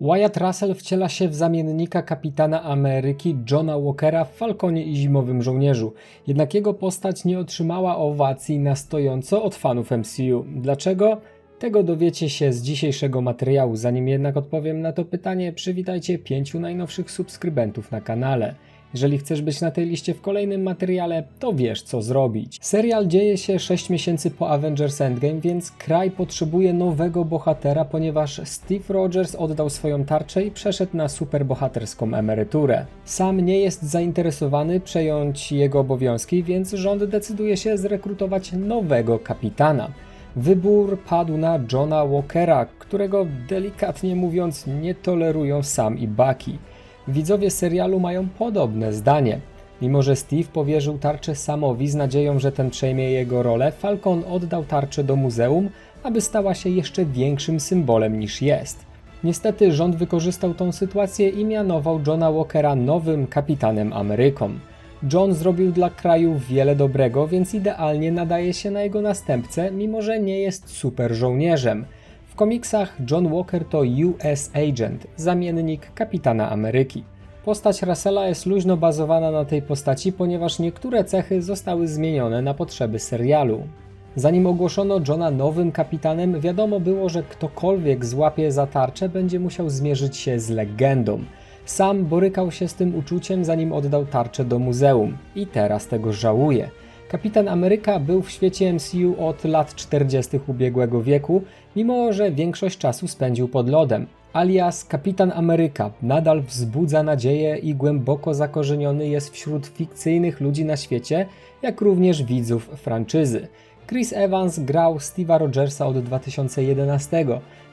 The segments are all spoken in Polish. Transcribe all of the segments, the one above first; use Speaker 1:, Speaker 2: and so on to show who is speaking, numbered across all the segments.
Speaker 1: Wyatt Russell wciela się w zamiennika kapitana Ameryki Johna Walkera w Falconie i Zimowym Żołnierzu. Jednak jego postać nie otrzymała owacji na stojąco od fanów MCU. Dlaczego? Tego dowiecie się z dzisiejszego materiału. Zanim jednak odpowiem na to pytanie, przywitajcie pięciu najnowszych subskrybentów na kanale. Jeżeli chcesz być na tej liście w kolejnym materiale, to wiesz co zrobić. Serial dzieje się 6 miesięcy po Avengers Endgame, więc kraj potrzebuje nowego bohatera, ponieważ Steve Rogers oddał swoją tarczę i przeszedł na superbohaterską emeryturę. Sam nie jest zainteresowany przejąć jego obowiązki, więc rząd decyduje się zrekrutować nowego kapitana. Wybór padł na Johna Walkera, którego delikatnie mówiąc nie tolerują Sam i Bucky. Widzowie serialu mają podobne zdanie. Mimo, że Steve powierzył tarczę Samowi z nadzieją, że ten przejmie jego rolę, Falcon oddał tarczę do muzeum, aby stała się jeszcze większym symbolem niż jest. Niestety rząd wykorzystał tą sytuację i mianował Johna Walkera nowym kapitanem Ameryką. John zrobił dla kraju wiele dobrego, więc idealnie nadaje się na jego następcę, mimo że nie jest super żołnierzem. W komiksach John Walker to US Agent, zamiennik kapitana Ameryki. Postać Russella jest luźno bazowana na tej postaci, ponieważ niektóre cechy zostały zmienione na potrzeby serialu. Zanim ogłoszono Johna nowym kapitanem, wiadomo było, że ktokolwiek złapie za tarczę, będzie musiał zmierzyć się z legendą. Sam borykał się z tym uczuciem, zanim oddał tarczę do muzeum i teraz tego żałuje. Kapitan Ameryka był w świecie MCU od lat 40. ubiegłego wieku, mimo że większość czasu spędził pod lodem. Alias Kapitan Ameryka nadal wzbudza nadzieję i głęboko zakorzeniony jest wśród fikcyjnych ludzi na świecie, jak również widzów franczyzy. Chris Evans grał Steve'a Rogersa od 2011,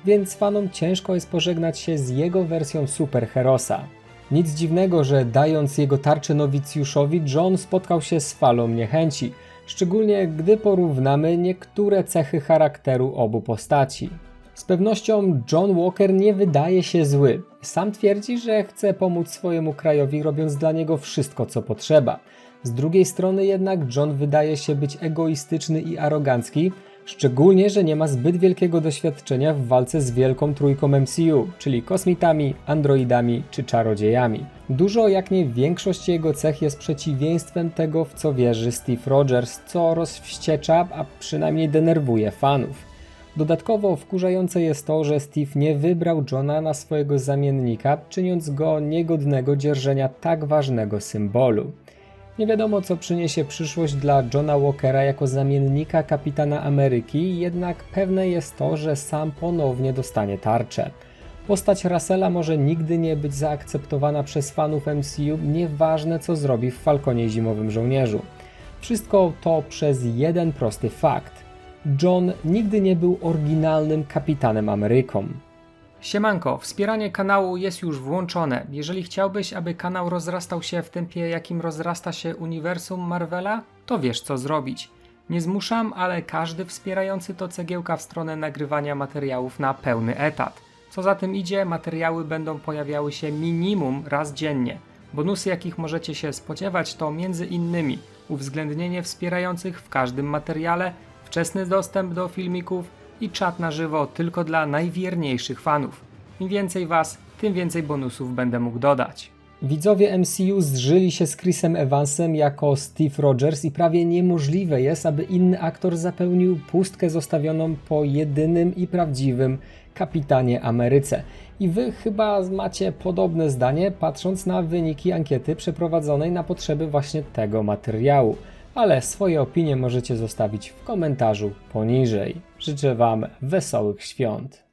Speaker 1: więc fanom ciężko jest pożegnać się z jego wersją superherosa. Nic dziwnego, że dając jego tarczę nowicjuszowi, John spotkał się z falą niechęci, szczególnie gdy porównamy niektóre cechy charakteru obu postaci. Z pewnością John Walker nie wydaje się zły. Sam twierdzi, że chce pomóc swojemu krajowi, robiąc dla niego wszystko, co potrzeba. Z drugiej strony jednak John wydaje się być egoistyczny i arogancki, szczególnie, że nie ma zbyt wielkiego doświadczenia w walce z wielką trójką MCU, czyli kosmitami, androidami czy czarodziejami. Dużo, jak nie większość jego cech jest przeciwieństwem tego, w co wierzy Steve Rogers, co rozwściecza, a przynajmniej denerwuje fanów. Dodatkowo wkurzające jest to, że Steve nie wybrał Johna na swojego zamiennika, czyniąc go niegodnego dzierżenia tak ważnego symbolu. Nie wiadomo, co przyniesie przyszłość dla Johna Walkera jako zamiennika kapitana Ameryki, jednak pewne jest to, że sam ponownie dostanie tarczę. Postać Russella może nigdy nie być zaakceptowana przez fanów MCU, nieważne co zrobi w Falconie Zimowym Żołnierzu. Wszystko to przez jeden prosty fakt. John nigdy nie był oryginalnym kapitanem Ameryką. Siemanko, wspieranie kanału jest już włączone. Jeżeli chciałbyś, aby kanał rozrastał się w tempie, jakim rozrasta się uniwersum Marvela, to wiesz co zrobić. Nie zmuszam, ale każdy wspierający to cegiełka w stronę nagrywania materiałów na pełny etat. Co za tym idzie, materiały będą pojawiały się minimum raz dziennie. Bonusy, jakich możecie się spodziewać, to między innymi uwzględnienie wspierających w każdym materiale, wczesny dostęp do filmików i czat na żywo tylko dla najwierniejszych fanów. Im więcej was, tym więcej bonusów będę mógł dodać. Widzowie MCU zżyli się z Chrisem Evansem jako Steve Rogers i prawie niemożliwe jest, aby inny aktor zapełnił pustkę zostawioną po jedynym i prawdziwym kapitanie Ameryce. I wy chyba macie podobne zdanie, patrząc na wyniki ankiety przeprowadzonej na potrzeby właśnie tego materiału ale swoje opinie możecie zostawić w komentarzu poniżej. Życzę Wam wesołych świąt.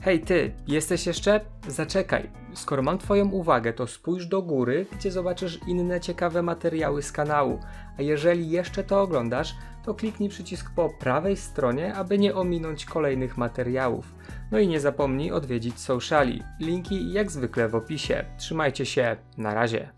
Speaker 1: Hej ty, jesteś jeszcze? Zaczekaj. Skoro mam Twoją uwagę, to spójrz do góry, gdzie zobaczysz inne ciekawe materiały z kanału. A jeżeli jeszcze to oglądasz, to kliknij przycisk po prawej stronie, aby nie ominąć kolejnych materiałów. No i nie zapomnij odwiedzić sociali. Linki jak zwykle w opisie. Trzymajcie się, na razie.